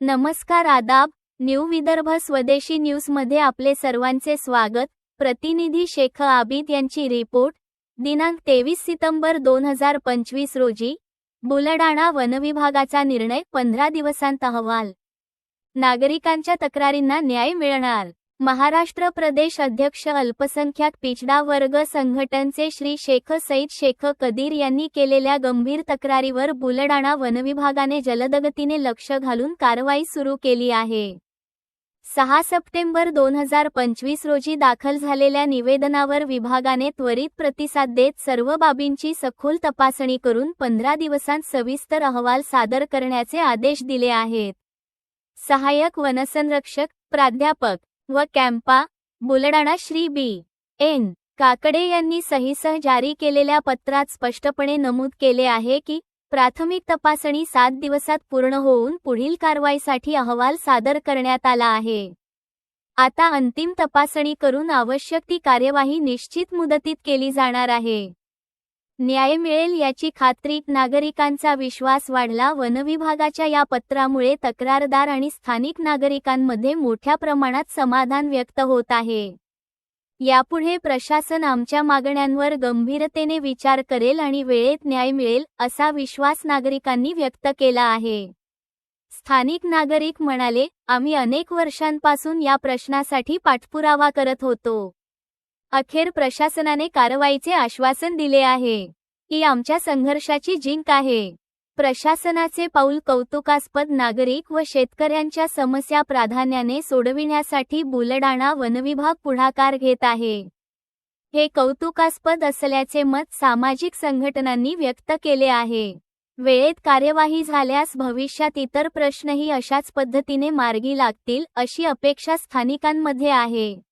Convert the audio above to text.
नमस्कार आदाब न्यू विदर्भ स्वदेशी न्यूजमध्ये आपले सर्वांचे स्वागत. प्रतिनिधी शेख आबिद यांची रिपोर्ट. दिनांक तेवीस सितंबर दोन हजार पंचवीस रोजी बुलडाणा वनविभागाचा निर्णय पंधरा दिवसांत अहवाल. नागरिकांच्या तक्रारींना न्याय मिळणार. महाराष्ट्र प्रदेश अध्यक्ष अल्पसंख्याक पिछडा वर्ग संघटनचे श्री शेख सईद शेख कदीर यांनी केलेल्या गंभीर तक्रारीवर बुलडाणा वनविभागाने जलदगतीने लक्ष घालून कारवाई सुरू केली आहे. सहा सप्टेंबर दोन हजार पंचवीस रोजी दाखल झालेल्या निवेदनावर विभागाने त्वरित प्रतिसाद देत सर्व बाबींची सखोल तपासणी करून पंधरा दिवसांत सविस्तर अहवाल सादर करण्याचे आदेश दिले आहेत. सहाय्यक वनसंरक्षक प्राध्यापक व CAMPA Buldhana Shri B. N. Kakade यांनी सहीसह जारी केलेल्या पत्रात स्पष्टपणे नमूद केले आहे की प्राथमिक तपासणी सात दिवसात पूर्ण होऊन पुढील कारवाईसाठी अहवाल सादर करण्यात आला आहे. आता अंतिम तपासणी करून आवश्यक ती कार्यवाही निश्चित मुदतीत केली जाणार आहे. न्याय मिळेल याची खात्री नागरिकांचा विश्वास वाढला. वनविभागाच्या या पत्रामुळे तक्रारदार आणि स्थानिक नागरिकांमध्ये मोठ्या प्रमाणात समाधान व्यक्त होत आहे. यापुढे प्रशासन आमच्या मागण्यांवर गंभीरतेने विचार करेल आणि वेळेत न्याय मिळेल असा विश्वास नागरिकांनी व्यक्त केला आहे. स्थानिक नागरिक म्हणाले आम्ही अनेक वर्षांपासून या प्रश्नासाठी पाठपुरावा करत होतो. अखेर प्रशासनाने कारवाईचे आश्वासन दिले आहे. ही आमच्या संघर्षाची जिंक आहे. प्रशासनाचे पाऊल कौतुकास्पद नागरिक व शेतकऱ्यांच्या समस्या प्राधान्याने सोडविण्यासाठी बुलडाणा वनविभाग पुढाकार घेत आहे. हे कौतुकास्पद असल्याचे मत सामाजिक संघटनांनी व्यक्त केले आहे. वेळेत कार्यवाही झाल्यास भविष्यात इतर प्रश्नही अशाच पद्धतीने मार्गी लागतील अशी अपेक्षा स्थानिकांमध्ये आहे.